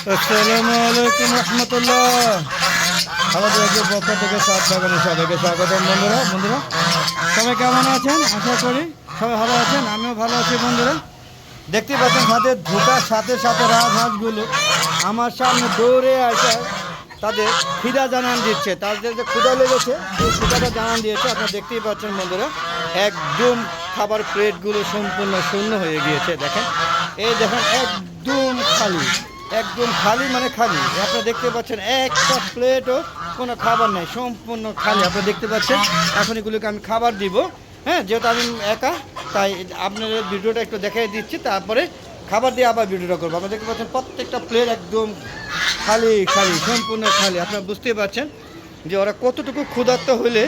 আসসালামু আলাইকুম রহমতুল্লাহ। আমাদের আজকে পক্ষ থেকে সাত বাগানে সবাইকে স্বাগতম বন্ধুরা বন্ধুরা। সবাই কেমন আছেন? আশা করি সবাই ভালো আছেন, আমিও ভালো আছি বন্ধুরা। দেখতে পাচ্ছেন হাতে ঢোকার সাথে সাথে রাজহাঁসগুলো আমার সামনে দৌড়ে আসে, তাদের খিদা জানান দিচ্ছে। তাদের যে ক্ষুদা লেগেছে সেই ক্ষুদাটা জানান দিয়েছে, আপনারা দেখতেই পাচ্ছেন বন্ধুরা, একদম খাবার প্লেটগুলো সম্পূর্ণ শূন্য হয়ে গিয়েছে, দেখেন। এই দেখেন, একদম খালি। একদম খালি মানে খালি। আপনারা দেখতে পাচ্ছেন, একটা প্লেটও কোনো খাবার নেই, সম্পূর্ণ খালি। আপনারা দেখতে পাচ্ছেন, এখন এগুলোকে আমি খাবার দিব। হ্যাঁ যেহেতু আমি একা, তাই আপনাদের ভিডিওটা একটু দেখাই দিচ্ছি, তারপরে খাবার দিয়ে আবার ভিডিওটা করব। আপনারা দেখতে পাচ্ছেন, প্রত্যেকটা প্লেট একদম খালি খালি, সম্পূর্ণ খালি। আপনারা বুঝতেই পারছেন যে ওরা কতটুকু ক্ষুধার্ত হলে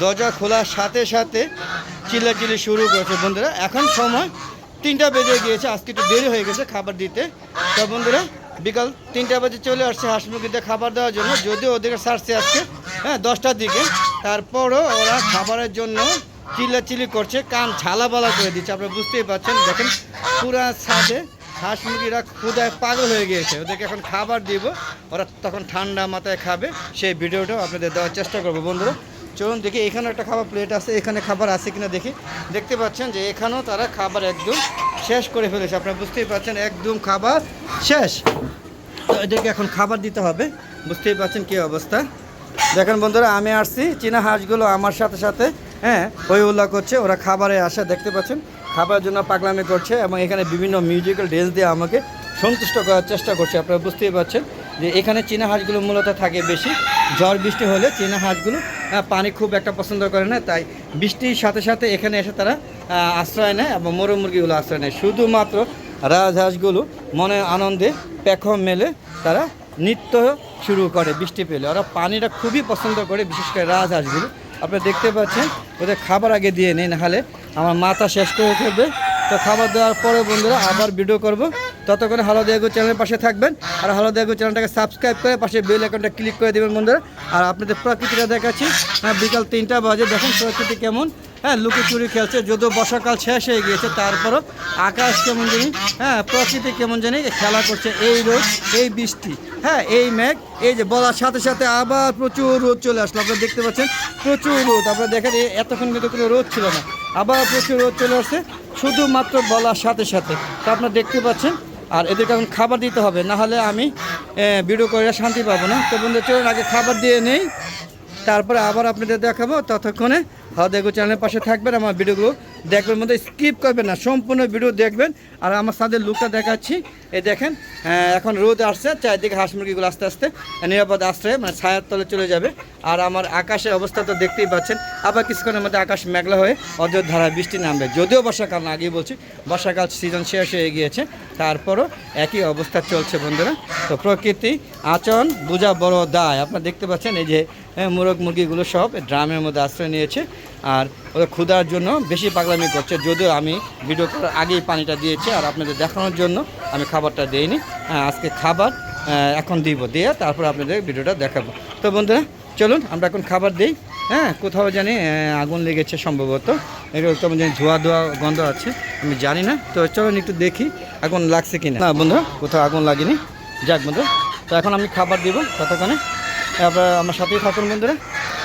দরজা খোলার সাথে সাথে চিল্লাচিল্লি শুরু করেছে। বন্ধুরা, এখন সময় তিনটা বেজে গিয়েছে, আজকে একটু দেরি হয়ে গেছে খাবার দিতে। তো বন্ধুরা, বিকাল তিনটা বাজে চলে আসছে হাঁস মুরগিতে খাবার দেওয়ার জন্য, যদিও ওদেরকে সারছে আজকে হ্যাঁ দশটার দিকে। তারপরও ওরা খাবারের জন্য চিল্লাচিল্লি করছে, কান ঝালাবালা করে দিচ্ছে, আপনারা বুঝতেই পারছেন। দেখেন, পুরা ছাদে হাঁস মুরগিরা ক্ষুদায় পাগল হয়ে গিয়েছে। ওদেরকে এখন খাবার দিব, ওরা তখন ঠান্ডা মাথায় খাবে। সেই ভিডিওটাও আপনাদের দেওয়ার চেষ্টা করব বন্ধুরা। চলুন দেখি এখানে একটা খাবার প্লেট আছে, এখানে খাবার আছে কিনা দেখি। দেখতে পাচ্ছেন যে এখানেও তারা খাবার একদম শেষ করে ফেলেছে। আপনারা বুঝতেই পারছেন, একদম খাবার শেষ। তো এদেরকে এখন খাবার দিতে হবে। বুঝতেই পারছেন কী অবস্থা। দেখেন বন্ধুরা, আমি আসছি, চীনা হাঁসগুলো আমার সাথে সাথে হ্যাঁ হই উল্লাহ করছে, ওরা খাবারে আসা, দেখতে পাচ্ছেন। খাবারের জন্য পাগলামি করছে এবং এখানে বিভিন্ন মিউজিক্যাল ড্যান্স দিয়ে আমাকে সন্তুষ্ট করার চেষ্টা করছে। আপনারা বুঝতেই পারছেন যে এখানে চীনা হাঁসগুলো মূলত থাকে বেশি। ঝড় বৃষ্টি হলে চীনা হাঁসগুলো পানি খুব একটা পছন্দ করে না, তাই বৃষ্টির সাথে সাথে এখানে এসে তারা আশ্রয় নেয় এবং মোরগ মুরগিগুলো আশ্রয় নেয়। শুধুমাত্র রাজহাঁসগুলো মনে আনন্দে পেখম মেলে তারা নৃত্য শুরু করে বৃষ্টি পেলে। ওরা পানিটা খুবই পছন্দ করে, বিশেষ করে রাজহাঁসগুলো। আপনারা দেখতে পাচ্ছেন, ওদের খাবার আগে দিয়ে নেই, নাহলে আমার মাথা শেষ করে ফেলবে। তো খাবার দেওয়ার পরে বন্ধুরা আবার ভিডিও করব। ততক্ষণে হালো দেগো চ্যানেলের পাশে থাকবেন আর হালো দেগো চ্যানেলটাকে সাবস্ক্রাইব করে পাশে বেল আইকনটা ক্লিক করে দেবেন বন্ধুরা। আর আপনাদের প্রকৃতিটা দেখাচ্ছি। হ্যাঁ বিকাল তিনটা বাজে। দেখুন প্রকৃতি কেমন। হ্যাঁ লুকোচুরি খেলছে, যদিও বর্ষাকাল শেষ হয়ে গিয়েছে, তারপরও আকাশ কেমন জানি হ্যাঁ প্রকৃতি কেমন জানি খেলা করছে। এই রোদ, এই বৃষ্টি হ্যাঁ এই মেঘ, এই যে বলার সাথে সাথে আবার প্রচুর রোদ চলে আসলো। আপনারা দেখতে পাচ্ছেন, প্রচুর রোদ। আপনারা দেখেন এতক্ষণ কিন্তু কোনো রোদ ছিল না। আবার প্রচুর রোদ চলে আসছে, শুধুমাত্র বলার সাথে সাথে। তা আপনারা দেখতে পাচ্ছেন আর এদেরকে এখন খাবার দিতে হবে, না হলে আমি ভিডিও করে শান্তি পাবো না। তো বন্ধু, চলুন আগে খাবার দিয়ে নেই। তারপরে আবার আপনাদের দেখাবো। ততক্ষণে হাওয়া চ্যানেলের পাশে থাকবেন, আমার ভিডিওগুলো দেখবেন মধ্যে স্কিপ করবেন না সম্পূর্ণ ভিডিও দেখবেন। আর আমার সাথে লুকটা দেখাচ্ছি। এই দেখেন এখন রোদ আসছে চারিদিকে হাঁস মুরগিগুলো আস্তে আস্তে নিরাপদ আশ্রয়ে মানে ছায়ার তলে চলে যাবে। আর আমার আকাশের অবস্থা তো দেখতেই পাচ্ছেন। আবার কিছুক্ষণের মধ্যে আকাশ মেঘলা হয়ে অযোধ্য ধারায় বৃষ্টি নামবে। যদিও বর্ষাকাল না আগেই বলছি বর্ষাকাল সিজন শেষ হয়ে গিয়েছে। তারপরও একই অবস্থা চলছে বন্ধুরা। তো প্রকৃতি আচরণ বোঝা বড় দায়। আপনারা দেখতে পাচ্ছেন এই যে হ্যাঁ, মোরগ মুরগিগুলো সব ড্রামের মধ্যে আশ্রয় নিয়েছে। আর ওদের ক্ষুধার জন্য বেশি পাগলামি করছে। যদিও আমি ভিডিও করার আগেই পানিটা দিয়েছি আর আপনাদের দেখানোর জন্য আমি খাবারটা দিইনি। আজকে খাবার এখন দিব দিয়ে তারপর আপনাদের ভিডিওটা দেখাবো। তো বন্ধুরা, চলুন, আমরা এখন খাবার দিই। হ্যাঁ কোথাও জানি আগুন লেগেছে সম্ভবত। এগুলো কেমন জানি ধোয়া ধোয়া গন্ধ আছে, আমি জানি না। তো চলুন একটু দেখি আগুন লাগছে কি না বন্ধুরা, কোথাও আগুন লাগেনি। যাক বন্ধু তো এখন আমি খাবার দিব ততক্ষণে। আপনারা আমার সাথেই থাকুন বন্ধুরা।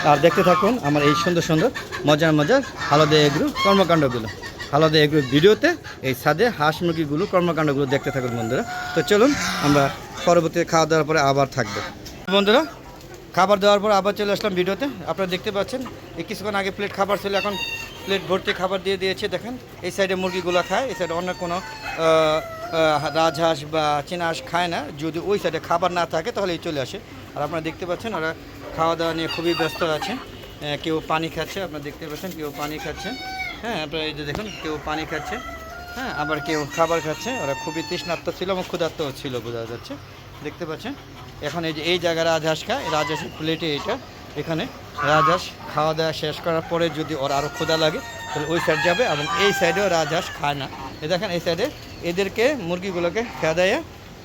আর দেখতে থাকুন আমার এই সুন্দর সুন্দর, মজার মজার হালদে এগ্রু কর্মকাণ্ডগুলো। হালদে এগ্রু ভিডিওতে এই ছাদে হাঁস মুরগিগুলো কর্মকাণ্ডগুলো দেখতে থাকুন বন্ধুরা। তো চলুন, আমরা পরবর্তীতে খাওয়া দাওয়ার পরে আবার থাকব। বন্ধুরা, খাবার দেওয়ার পর আবার চলে আসলাম ভিডিওতে। আপনারা দেখতে পাচ্ছেন, এই কিছুক্ষণ আগে প্লেট খাবার ছিল, এখন প্লেট ভর্তি খাবার দিয়ে দিয়েছে। দেখেন, এই সাইডে মুরগিগুলো খায়, এই সাইডে অন্য কোনো রাজহাঁস বা হাঁস খায় না। যদি ওই সাইডে খাবার না থাকে তাহলে এই চলে আসে। আর আপনারা দেখতে পাচ্ছেন, ওরা খাওয়া দাওয়া নিয়ে খুবই ব্যস্ত আছে। কেউ পানি খাচ্ছে, আপনারা দেখতে পাচ্ছেন কেউ পানি খাচ্ছে। হ্যাঁ আপনারা এই যে দেখুন, কেউ পানি খাচ্ছে। হ্যাঁ আবার কেউ খাবার খাচ্ছে। ওরা খুবই তৃষ্ণাত্ম ছিল এবং ক্ষুধার্ত ছিল, বোঝা যাচ্ছে। দেখতে পাচ্ছেন? এখন এই যে, এই জায়গায় রাজহাঁস খায় রাজহাঁসের প্লেটে এটা। এখানে রাজহাঁস খাওয়া দাওয়া শেষ করার পরে যদি ওর আরও ক্ষুধা লাগে, তাহলে ওই সাইড যাবে এবং এই সাইডেও রাজহাঁস খায় না। এ দেখেন, এই সাইডে এদেরকে, মুরগিগুলোকে খেয়া দেয়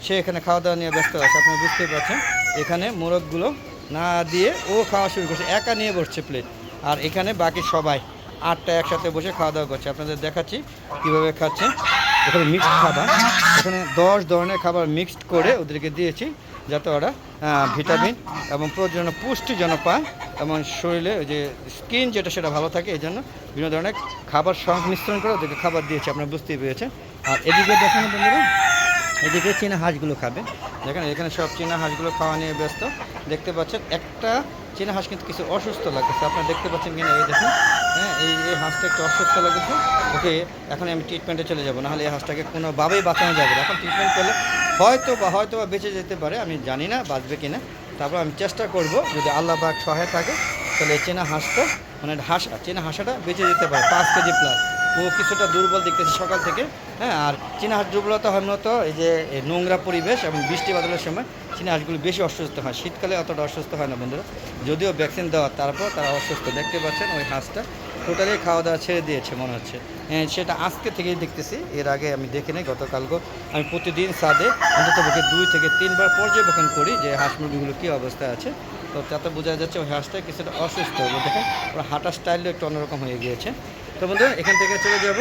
সে এখানে খাওয়া দাওয়া নিয়ে ব্যস্ত আছে। আপনি বুঝতেই পারছেন, এখানে মোরগগুলো না দিয়ে ও খাওয়া শুরু করছে। একা নিয়ে বসছে প্লেট আর এখানে বাকি সবাই আটটা একসাথে বসে খাওয়া দাওয়া করছে। আপনাদের দেখাচ্ছি কীভাবে খাচ্ছে। এখানে মিক্সড খাবার। এখানে দশ ধরনের খাবার মিক্সড করে ওদেরকে দিয়েছি যাতে ওরা ভিটামিন এবং প্রয়োজনীয় পুষ্টি যেন পায় এবং শরীরে যে স্কিন যেটা সেটা ভালো থাকে, এই জন্য বিভিন্ন ধরনের খাবার সংমিশ্রণ করে ওদেরকে খাবার দিয়েছি। আপনারা বুঝতেই পেরেছেন। আর এদিকে দেখেন বন্ধুরা এদিকে চীনা হাঁসগুলো খাবে। দেখেন, এখানে সব চীনা হাঁসগুলো খাওয়া নিয়ে ব্যস্ত। দেখতে পাচ্ছেন, একটা চীনা হাঁস কিন্তু কিছু অসুস্থ লাগতেছে। আপনারা দেখতে পাচ্ছেন কিনা, এই দেখুন। হ্যাঁ এই এই হাঁসটা একটু অসুস্থ লাগতেছে। ওকে, এখন আমি ট্রিটমেন্টে চলে যাব, নাহলে এই হাঁসটাকে কোনোভাবেই বাঁচানো যাবে না। এখন ট্রিটমেন্ট করলে হয়তো বা হয়তো বা বেঁচে যেতে পারে, আমি জানি না বাঁচবে কিনা। তারপর আমি চেষ্টা করব, যদি আল্লাহ পাক সহায় থাকে, তাহলে এই চেনা হাঁসটা মানে হাঁসা, চেনা হাঁসাটা বেঁচে যেতে পারে, পাঁচ কেজি প্লাস ও কিছুটা দুর্বল দেখতেছি সকাল থেকে হ্যাঁ আর চীনা হাঁস দুর্বলতা হয় মূলত এই যে নোংরা পরিবেশ এবং বৃষ্টি বাদলের সময় চীনা হাঁসগুলো বেশি অসুস্থ হয়। শীতকালে অতটা অসুস্থ হয় না বন্ধুরা। যদিও ভ্যাকসিন দেওয়া তারপর তারা অসুস্থ। দেখতে পাচ্ছেন ওই হাঁসটা টোটালি খাওয়া দাওয়া ছেড়ে দিয়েছে মনে হচ্ছে। হ্যাঁ, সেটা আজকে থেকেই দেখতেছি। এর আগে আমি দেখি নাই গতকালকে আমি প্রতিদিন সাদে অন্তত পক্ষে দুই থেকে তিনবার পর্যবেক্ষণ করি যে হাঁস মুরগিগুলো কী অবস্থায় আছে। তো তাতে বোঝা যাচ্ছে ওই হাঁসটা কিছুটা অসুস্থ। দেখেন ওর হাঁটার স্টাইলও একটু অন্যরকম হয়ে গিয়েছে। তো বন্ধু, এখান থেকে চলে যাব।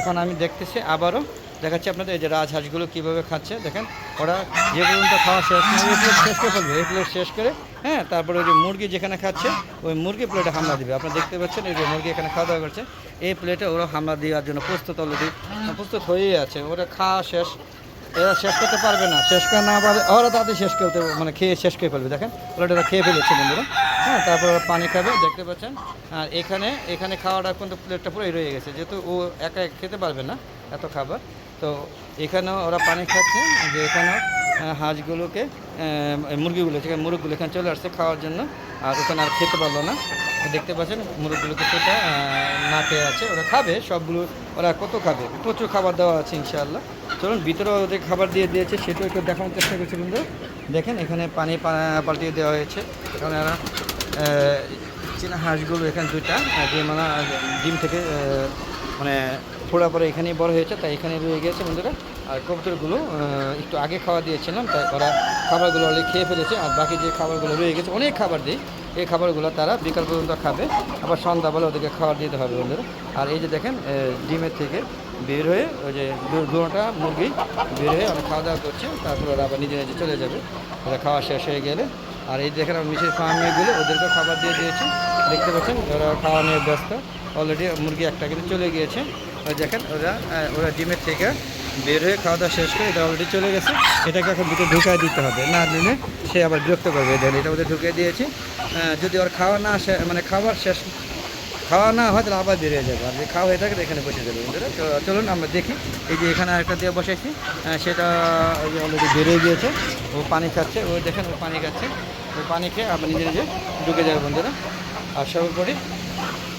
এখন আমি দেখতেছি, আবারও দেখাচ্ছি আপনাদের এই যে রাজহাঁসগুলো কীভাবে খাচ্ছে, দেখেন। ওরা যে পর্যন্ত খাওয়া শেষ প্লেট শেষ করে ফেলবে এই প্লেট শেষ করে হ্যাঁ তারপরে ওই যে মুরগি যেখানে খাচ্ছে, ওই মুরগি প্লেটে হামলা দিবে। আপনারা দেখতে পাচ্ছেন এই যে মুরগি এখানে খাওয়া দাওয়া করছে, এই প্লেটে ওরা হামলা দেওয়ার জন্য প্রস্তুত অলরেডি প্রস্তুত হয়েই আছে। ওরা খাওয়া শেষ, এরা শেষ করতে পারবে না, শেষ করে না পারলে ওরা তাদের শেষ করতে মানে খেয়ে শেষ করে ফেলবে, দেখেন। ওরা খেয়ে ফেলেছে বন্ধুরা। হ্যাঁ তারপর ওরা পানি খাবে দেখতে পাচ্ছেন। আর এখানে এখানে খাওয়াটা কিন্তু প্লেটটা পুরোই রয়ে গেছে। যেহেতু ও একা খেতে পারবে না এত খাবার তো এখানেও ওরা পানি খাচ্ছে যে এখানেও হাঁসগুলোকে মুরগিগুলো থেকে মুরগগুলো এখানে চলে আসছে খাওয়ার জন্য আর ওখানে আর খেতে পারল না। দেখতে পাচ্ছেন মুরগগুলো কিছুটা আহ, না খেয়ে আছে ওরা খাবে সবগুলো ওরা কত খাবে? প্রচুর খাবার দেওয়া আছে ইনশাআল্লাহ। চলুন ভিতরে ওদের খাবার দিয়ে দিয়েছে সেটাও একটু দেখানোর চেষ্টা করছি বন্ধু দেখেন এখানে পানি পাল্টিয়ে দেওয়া হয়েছে। কারণ এরা চীনা হাঁসগুলো এখানে দুইটা আহ, ডিম থেকে মানে ফোড়া পরে এখানেই বড় হয়েছে তাই এখানে রয়ে গেছে বন্ধুরা। আর কবুতরগুলো একটু আগে খাওয়া দিয়েছিলাম তাই ওরা খাবারগুলো অলরেডি খেয়ে ফেলেছে আর বাকি যে খাবারগুলো রয়ে গেছে অনেক খাবার দিই এই খাবারগুলো তারা বিকাল পর্যন্ত খাবে। আবার সন্ধ্যাবেলা ওদেরকে খাবার দিতে হবে বন্ধুরা। আর এই যে দেখেন ডিমের থেকে বের হয়ে ওই যে দুটা মুরগি বের হয়ে অনেক খাওয়া দাওয়া করছে তারপর ওরা আবার নিজে নিজে চলে যাবে। ওরা খাওয়া শেষ হয়ে গেলে আর এই দেখেন মিশের ফার্মিগুলো ওদেরকে খাবার দিয়ে দিয়েছে। দেখতে পাচ্ছেন, ওরা খাওয়া নিয়ে ব্যস্ত। অলরেডি মুরগি একটা কিন্তু চলে গিয়েছে। দেখেন, ওরা ওরা ডিমের থেকে বের হয়ে খাওয়া দাওয়া শেষ করে এটা অলরেডি চলে গেছে। এটাকে এখন দুটো ঢুকাই দিতে হবে। না দিলে সে আবার বিরক্ত করবে। দেখেন, এটা ওদের ঢুকিয়ে দিয়েছি। যদি ওর খাওয়া না মানে খাবার শেষ খাওয়া না হয় তাহলে আবার বেরিয়ে যাবে। আর যে খাওয়া হয়ে থাকে এখানে বসে যাবে বন্ধুরা। চলুন আমরা দেখি। এই যে এখানে আরেকটা দিয়ে বসেছি। আহ, সেটা ওই যে অলরেডি বেরিয়ে গিয়েছে। ও পানি খাচ্ছে। ও দেখেন ও পানি খাচ্ছে। ও পানি খেয়ে আবার নিজে নিজে ঢুকে যাবে বন্ধুরা। আর সর্বোপরি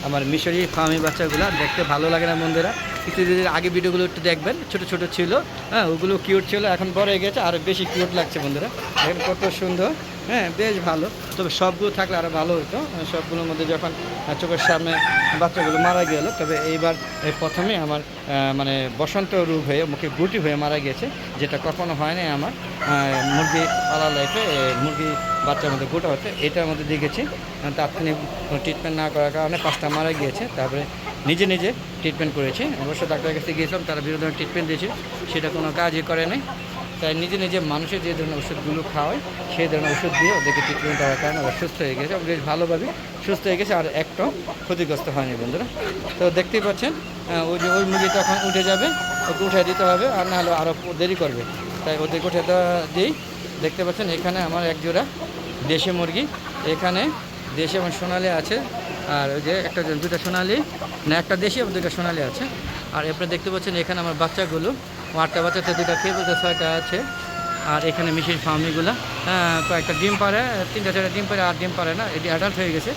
আমার মিশরি ফার্মি বাচ্চাগুলো দেখতে ভালো লাগে না বন্ধুরা। কিছু দিনের আগে ভিডিওগুলো একটু দেখবেন ছোট ছোট ছিল। হ্যাঁ ওগুলো কিউট ছিল এখন বড় হয়ে গেছে। আরও বেশি কিউট লাগছে বন্ধুরা। দেখেন কত সুন্দর। হ্যাঁ বেশ ভালো। তবে সবগুলো থাকলে আরও ভালো হতো সবগুলোর মধ্যে যখন চোখের সামনে বাচ্চাগুলো মারা গেল, তবে এইবার প্রথমে আমার মানে বসন্ত রোগ হয়ে, মুখে গুটি হয়ে মারা গেছে, যেটা কখনো হয় নাই আমার। মুরগি পালা লাইফে মুরগি বাচ্চার মধ্যে গোটা হতে এটার মধ্যে দেখেছি। তাৎক্ষণিক ট্রিটমেন্ট না করার কারণে পাঁচটা মারা গিয়েছে। তারপরে নিজে নিজে ট্রিটমেন্ট করেছি। অবশ্য ডাক্তারের কাছে গিয়েছিলাম, তারা বিভিন্ন ধরনের ট্রিটমেন্ট দিয়েছে সেটা কোনো কাজই করে নাই তাই নিজে নিজে মানুষের যে ধরনের ওষুধগুলো খাওয়ায়, সেই ধরনের ওষুধ দিয়ে ওদেরকে ট্রিটমেন্ট করার কারণে ওরা সুস্থ হয়ে গেছে বেশ ভালোভাবে সুস্থ হয়ে গেছে আর একটাও ক্ষতিগ্রস্ত হয়নি বন্ধুরা। তো দেখতেই পাচ্ছেন ওই যে ওই মুরগি তখন উঠে যাবে, ওকে উঠে দিতে হবে আর না হলে আরও দেরি করবে। তাই ওদেরকে উঠে দেওয়া দিই দেখতে পাচ্ছেন এখানে আমার এক জোড়া দেশি মুরগি, এখানে দেশি এবং সোনালি আছে। আর ওই যে একটা দুটা সোনালি, না, একটা দেশি এবং দুটা সোনালি আছে। আর এরপরে দেখতে পাচ্ছেন এখানে আমার বাচ্চাগুলো আটটা বাচ্চাতে দুটা খেয়ে বলতে ছয়টা আছে। আর এখানে মিশির ফার্মিগুলো হ্যাঁ কয়েকটা ডিম পারে তিনটা চারটা ডিম পারে আর ডিম পারে না, এটি অ্যাডাল্ট হয়ে গেছে।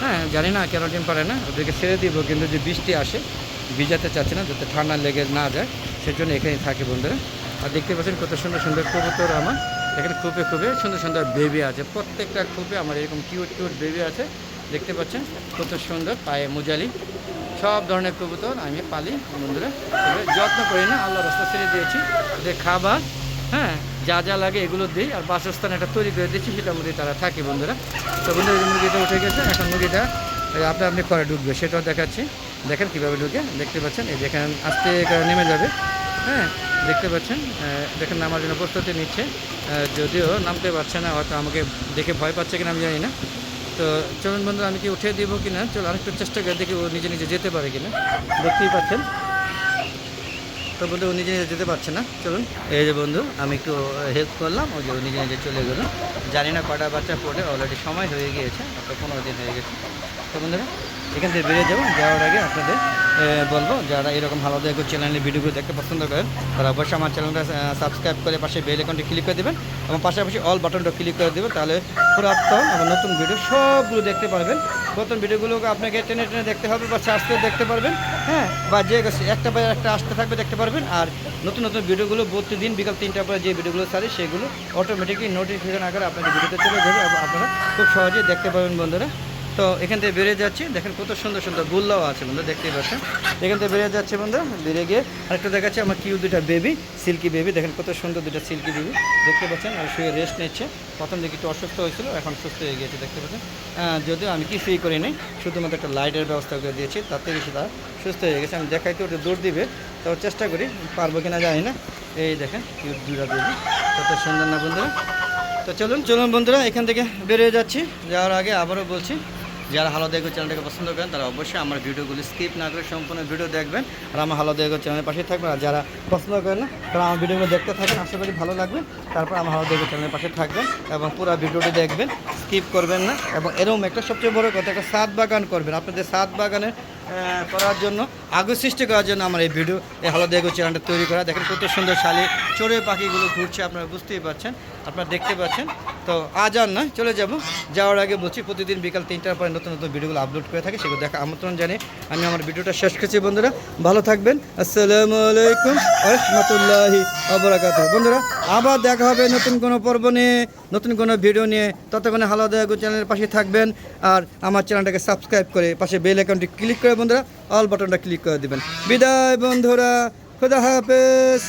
হ্যাঁ জানি না কেন ডিম পারে না, ওদেরকে ছেড়ে দিব, কিন্তু যে বৃষ্টি আসে, ভিজাতে চাচ্ছে না, যাতে ঠান্ডা লেগে না যায়, সেজন্য এখানেই থাকে বন্ধুরা। আর দেখতে পাচ্ছেন কত সুন্দর সুন্দর কবুতর আমার, এখানে খুপে খুবই সুন্দর সুন্দর বেবি আছে, প্রত্যেকটা খুপে আমার এরকম কিউট কিউট বেবি আছে, দেখতে পাচ্ছেন কত সুন্দর পায়ে মুজালি। সব ধরনের কবুতর আমি পালি বন্ধুরা। যত্ন করি না আল্লাহ রাস্তা ছেড়ে দিয়েছি। ওদের খাবার হ্যাঁ যা যা লাগে এগুলো দিই আর বাসস্থান একটা তৈরি করে দিচ্ছি সেটার মধ্যে তারা থাকে বন্ধুরা। তো বন্ধুরা মুরগিটা উঠে গেছে, এখন মুরগিটা আপনি আপনি করে ঢুকবে, সেটাও দেখাচ্ছি। দেখেন কীভাবে ঢুকে, দেখতে পাচ্ছেন? এই দেখেন আস্তে নেমে যাবে হ্যাঁ দেখতে পাচ্ছেন? দেখেন নামার জন্য প্রস্তুতি নিচ্ছে। যদিও নামতে পারছে না, হয়তো আমাকে দেখে ভয় পাচ্ছে কিনা আমি জানি না। তো চলুন বন্ধু আমি কি উঠে দিব কিনা? চলো আরেকটু চেষ্টা করে দেখি ও নিজে নিজে যেতে পারে কিনা। দেখতেই পাচ্ছেন। তো বন্ধু ও নিজে যেতে পারছে না, চলুন। এই যে বন্ধু, আমি একটু হেল্প করলাম ও যে ও নিজে নিজে চলে গেলো। জানি না কটা বাচ্চা পড়ে অলরেডি সময় হয়ে গিয়েছে আপনার পনেরো দিন হয়ে গেছে। তো বন্ধুরা, এখান থেকে বেরিয়ে যাব, যাওয়ার আগে আপনাদের বলব, যারা এরকম ভালো দেখো চ্যানেলের ভিডিওগুলো দেখতে পছন্দ করেন, তারা অবশ্যই আমার চ্যানেলটা সাবস্ক্রাইব করে পাশে বেল আইকনটি ক্লিক করে দেবেন এবং পাশাপাশি অল বাটনটা ক্লিক করে দেবেন, তাহলে পুরাতন আমার নতুন ভিডিও সবগুলো দেখতে পারবেন। নতুন ভিডিওগুলোকে আপনাকে টেনে টেনে দেখতে হবে বা সার্চ করে দেখতে পারবেন হ্যাঁ? বা যে একটা বাজার একটা আসতে থাকবে দেখতে পারবেন, আর নতুন নতুন ভিডিওগুলো প্রতিদিন বিকাল তিনটার পরে যে ভিডিওগুলো সারি সেগুলো অটোমেটিকলি নোটিফিকেশন আকারে আপনাদের ভিডিওতে চলে যাবে এবং আপনারা খুব সহজেই দেখতে পাবেন বন্ধুরা। তো এখান থেকে বেরিয়ে যাচ্ছি। দেখেন কত সুন্দর সুন্দর গুল্লাও আছে বন্ধু, দেখতেই পাচ্ছেন। এখান থেকে বেরিয়ে যাচ্ছে বন্ধু, বেরিয়ে গিয়ে আরেকটা দেখাচ্ছে, আমার কিউ দুটা বেবি সিল্কি বেবি দেখেন কত সুন্দর দুটা সিল্কি বেবি দেখতে পাচ্ছেন, আর শুয়ে রেস্ট নিচ্ছে। প্রথম দিকে একটু অসুস্থ হয়েছিল, এখন সুস্থ হয়ে গিয়েছে, দেখতে পাচ্ছেন। যদিও আমি কি ফ্রি করি নাই শুধুমাত্র একটা লাইটের ব্যবস্থা করে দিয়েছি থেকে সেটা সুস্থ হয়ে গেছে। আমি দেখাইতে ওটা দৌড় দিবে তো চেষ্টা করি, পারব কিনা জানি না। এই দেখেন, কিউ দুটা বেবি কত সুন্দর না বন্ধুরা। তো চলুন চলুন বন্ধুরা, এখান থেকে বেরিয়ে যাচ্ছি। যাওয়ার আগে আবারও বলছি যারা হালো দেখো চ্যানেলটাকে পছন্দ করেন তারা অবশ্যই আমার ভিডিওগুলি স্কিপ না করে সম্পূর্ণ ভিডিও দেখবেন আর আমার হালো দেখো চ্যানেলের পাশে থাকবেন। আর যারা পছন্দ করেন না তারা আমার ভিডিওগুলো দেখতে থাকবেন আশা করি ভালো লাগবে। তারপর আমার হালো দেখো চ্যানেলের পাশে থাকবেন এবং পুরো ভিডিওটি দেখবেন স্কিপ করবেন না। এবং এরকম একটা সবচেয়ে বড় কথা একটা সাত বাগান করবেন। আপনাদের সাত বাগানে আহ, করার জন্য, আগ্রহ সৃষ্টি করার জন্য আমার এই ভিডিও এই হালো দেখো চ্যানেলটা তৈরি করা। দেখেন কত সুন্দর শালি চড়ে পাখিগুলো ঘুরছে, আপনারা বুঝতেই পারছেন, আপনারা দেখতে পাচ্ছেন। তো আজ আর নয়, চলে যাব। যাওয়ার আগে বলছি, প্রতিদিন বিকাল তিনটার পরে নতুন নতুন ভিডিওগুলো আপলোড করে থাকি, সেগুলো দেখা আমন্ত্রণ জানিয়ে আমি আমার ভিডিওটা শেষ করছি। বন্ধুরা, ভালো থাকবেন। আসসালামু আলাইকুম, রহমতুল্লাহি আবরাকাত বন্ধুরা, আবার দেখা হবে নতুন কোনো পর্ব নিয়ে। নতুন কোনো ভিডিও নিয়ে ততক্ষণে হালো দয়াগু চ্যানেলের পাশে থাকবেন আর আমার চ্যানেলটাকে সাবস্ক্রাইব করে পাশে বেল অ্যাকাউন্টটি ক্লিক করে বন্ধুরা, অল বাটনটা ক্লিক করে দেবেন। বিদায় বন্ধুরা, খুদা হাফেজ।